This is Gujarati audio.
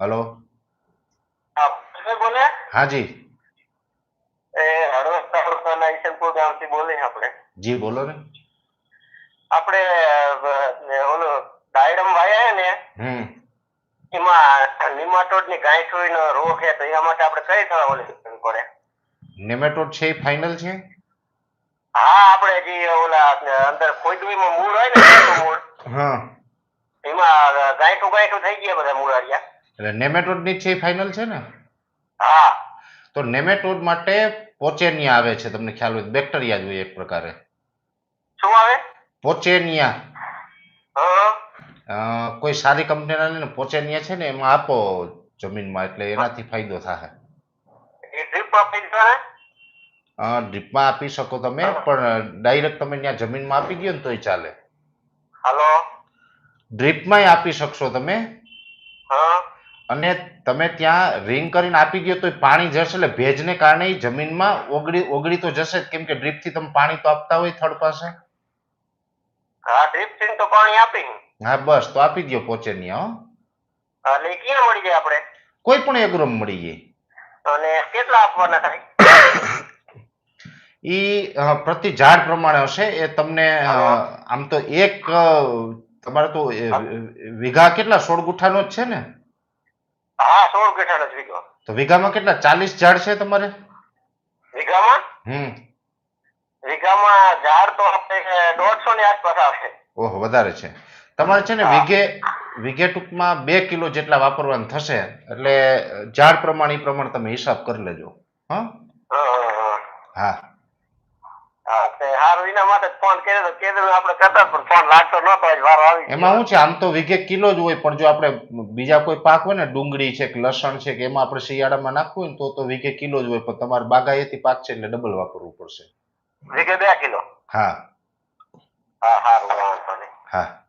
હલો. બોલે? હા જી બોલો ને. આપણે ઓલો ડાયડમ વાયા ને હમ. એમાં નિમાટોડની ગાંઠ હોય નો રોગ છે તો એના માટે આપણે કઈ દવા ઓલી પડે નેમેટોડ છે ફાઇનલ છે? હા આપણે જે ઓલા અંદર ખોદવીમાં મૂળ હોય ને મૂળ હા. એમાં ગાંઠું ગાંઠું થઈ ગયા બધા મૂળારિયા એટલે નેમેટોડની છે એ ફાઇનલ છે ને? હા. તો નેમેટોડ માટે પોચેનિયા આવે છે તમને ખ્યાલ હોય બેક્ટેરિયા જ હોય એક પ્રકારે. શું આવે? પોચેનિયા. હા. કોઈ સારી કંપનીના લઈને પોચેનિયા છે ને એમાં આપો જમીનમાં એટલે એનાથી ફાયદો થાય ડ્રીપમાં આપી શકો તમે પણ ડાયરેક્ટ તમે ત્યાં જમીનમાં આપી દો ને તોય ચાલે. હાલો. ડ્રીપમાંય આપી શકશો તમે. હા. અને તમે ત્યાં રિંગ કરીને આપી દો તો પાણી જશે એટલે ભેજને કારણે જમીનમાં ઓગળી ઓગળી તો જશે કેમ કે ડ્રીપથી તમે પાણી તો આપતા હોય થડ પાસે. હા ડ્રીપથી તો પાણી આપી હા બસ તો આપી દો પોચેનિયા હો. એટલે ક્યાં મળી જાય આપણે કોઈ પણ એગ્રોમ મળી જાય. અને કેટલા આપવાના થાય? ઈ પ્રતિ ઝાડ પ્રમાણે હશે. એ તમને આમ તો એક તમારે તો વીઘા કેટલા? સોળ ગુઠાનો જ છે ને? હા સોળ ગઠાનો જ વીઘો. તો વીઘામાં કેટલા? ચાલીસ ઝાડ છે તમારે? વીઘામાં? હમ. વીઘામાં ઝાડ તો આપણે દોઢસો ની આસપાસ આવશે. ઓહો વધારે છે. તમારે છે ને. વીઘે વીઘે ટૂંકમાં બે કિલો જેટલા વાપરવાનું થશે. એટલે ઝાડ પ્રમાણે ઈ પ્રમાણે તમે હિસાબ કરી લેજો. હા. હં, એમાં શું છે આમ તો વીઘે કિલો જ હોય પણ જો આપણે બીજા કોઈ પાક હોય ને ડુંગળી છે કે લસણ છે કે એમાં આપણે શિયાળામાં નાખવું હોય ને તો તો વીઘે કિલો જ હોય પણ તમારે બાગાયતી પાક છે એટલે ડબલ વાપરવું પડશે. વીઘે બે કિલો? હા. હા વાંધો